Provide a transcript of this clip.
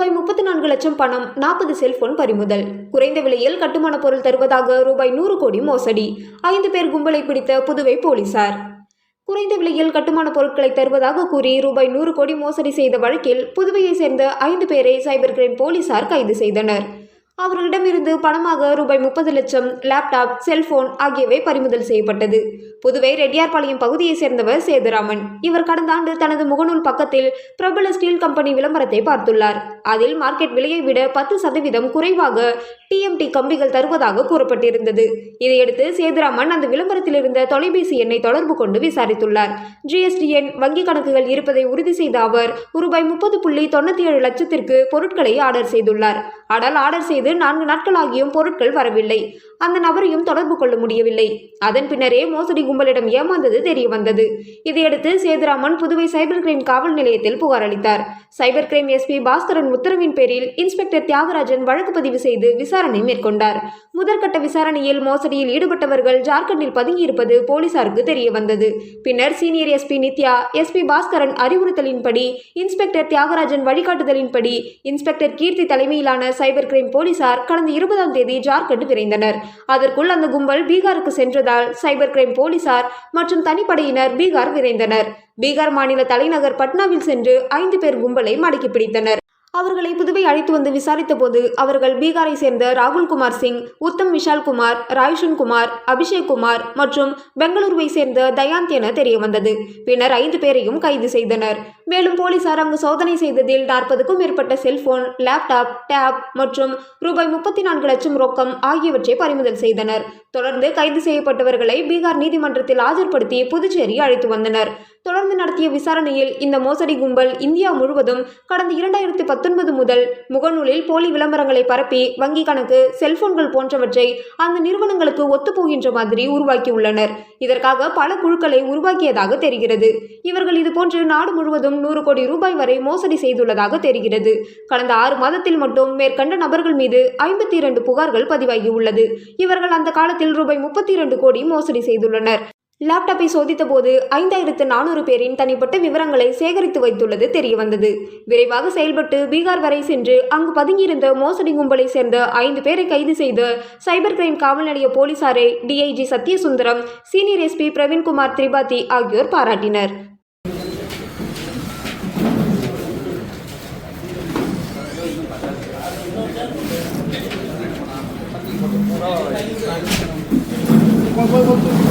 ரூபாய் முப்பத்து நான்கு லட்சம் பணம் நாற்பது செல்போன் பறிமுதல். குறைந்த விலையில் கட்டுமான பொருள் தருவதாக ரூபாய் நூறு கோடி மோசடி. ஐந்து பேர் கும்பலை பிடித்த புதுவை போலீசார். குறைந்த விலையில் கட்டுமான பொருட்களை தருவதாக கூறி ரூபாய் நூறு கோடி மோசடி செய்த வழக்கில் புதுவையை சேர்ந்த ஐந்து பேரை சைபர் கிரைம் போலீசார் கைது செய்தனர். அவர்களிடமிருந்து பணமாக ரூபாய் முப்பது லட்சம் லேப்டாப் செல்போன் ஆகியவை பறிமுதல் செய்யப்பட்டது. புதுவை ரெட்டியார்பாளையம் பகுதியைச் சேர்ந்தவர் சேதுராமன். இவர் கடந்த ஆண்டு தனது முகநூல் பக்கத்தில் பிரபல ஸ்டீல் கம்பெனி விளம்பரத்தை பார்த்துள்ளார். அதில் மார்க்கெட் விலையை விட பத்து சதவீதம் குறைவாக டிஎம்டி கம்பிகள் தருவதாக கூறப்பட்டிருந்தது. இதையடுத்து சேதுராமன் அந்த விளம்பரத்தில் இருந்த தொலைபேசி எண்ணை தொடர்பு கொண்டு விசாரித்துள்ளார். ஜிஎஸ்டிஎன் வங்கி கணக்குகள் இருப்பதை உறுதி செய்த அவர் ரூபாய் முப்பது புள்ளி தொண்ணூத்தி ஏழு லட்சத்திற்கு பொருட்களை ஆர்டர் செய்துள்ளார். ஆனால் ஆர்டர் செய்து நான்கு நாட்களாகியும் பொருட்கள் வரவில்லை. அந்த நபரையும் தொடர்பு கொள்ள முடியவில்லை. அதன் பின்னரே மோசடி கும்பலிடம் ஏமாந்தது தெரிய வந்தது. இதையடுத்து சேதுராமன் புதுவை சைபர் கிரைம் காவல் நிலையத்தில் புகார் அளித்தார். சைபர் கிரைம் எஸ்பி பாஸ்கரன் உத்தரவின் பேரில் இன்ஸ்பெக்டர் தியாகராஜன் வழக்கு பதிவு செய்து விசாரணை மேற்கொண்டார். முதற்கட்ட விசாரணையில் மோசடியில் ஈடுபட்டவர்கள் ஜார்க்கண்டில் பதுங்கியிருப்பது போலீசாருக்கு தெரிய வந்தது. பின்னர் senior SP Nithya SP Baskaran அறிவுறுத்தலின்படி இன்ஸ்பெக்டர் தியாகராஜன் வழிகாட்டுதலின்படி இன்ஸ்பெக்டர் கீர்த்தி தலைமையிலான சைபர் கிரைம் போலீசார் கடந்த இருபதாம் தேதி ஜார்க்கண்ட் விரைந்தனர். அதற்குள் அந்த கும்பல் பீகாருக்கு சென்றதால் சைபர் கிரைம் போலீஸ் போலீசார் மற்றும் தனிப்படையினர் பீகார் விரைந்தனர். பீகார் மாநில தலைநகர் பட்னாவில் சென்று ஐந்து பேர் கும்பலை மடக்கி பிடித்தனர். அவர்களை புதுவை அழைத்து வந்து விசாரித்த போது அவர்கள் பீகாரை சேர்ந்த ராகுல்குமார் சிங் உத்தம் விஷால் குமார் ராய்ஷன் குமார் அபிஷேக் குமார் மற்றும் பெங்களூருவை சேர்ந்த தயாந்த் என தெரிய வந்தது பின்னர் ஐந்து பேரையும் கைது செய்தனர். மேலும் போலீசார் அங்கு சோதனை செய்ததில் நாற்பதுக்கும் மேற்பட்ட செல்போன் லேப்டாப் டேப் மற்றும் ரூபாய் முப்பத்தி நான்கு லட்சம் ரொக்கம் ஆகியவற்றை பறிமுதல் செய்தனர். தொடர்ந்து கைது செய்யப்பட்டவர்களை பீகார் நீதிமன்றத்தில் ஆஜர்படுத்தி புதுச்சேரி அழைத்து வந்தனர். தொடர்ந்து நடத்திய விசாரணையில் இந்த மோசடி கும்பல் இந்தியா முழுவதும் கடந்த இரண்டாயிரத்தி பத்தொன்பது முதல் முகநூலில் போலி விளம்பரங்களை பரப்பி வங்கி கணக்கு செல்போன்கள் போன்றவற்றை அந்த நிறுவனங்களுக்கு ஒத்துப்போகின்ற மாதிரி உருவாக்கியுள்ளனர். இதற்காக பல குழுக்களை உருவாக்கியதாக தெரிகிறது. இவர்கள் இதுபோன்று நாடு முழுவதும் நூறு கோடி ரூபாய் வரை மோசடி செய்துள்ளதாக தெரிகிறது. கடந்த ஆறு மாதத்தில் மட்டும் மேற்கண்ட நபர்கள் மீது ஐம்பத்தி இரண்டு புகார்கள் பதிவாகியுள்ளது இவர்கள் அந்த காலத்தில் ரூபாய் முப்பத்தி இரண்டு கோடி மோசடி செய்துள்ளனர். லேப்டாப்பை சோதித்தபோது ஐந்தாயிரத்து நானூறு பேரின் தனிப்பட்ட விவரங்களை சேகரித்து வைத்துள்ளது தெரியவந்தது. விரைவாக செயல்பட்டு பீகார் வரை சென்று அங்கு பதுங்கியிருந்த மோசடி கும்பலை சேர்ந்த ஐந்து பேரை கைது செய்த சைபர் கிரைம் காவல் நிலைய போலீசாரை DIG Sathyasundaram senior SP Praveenkumar Tripathi ஆகியோர் பாராட்டினர். Qual foi o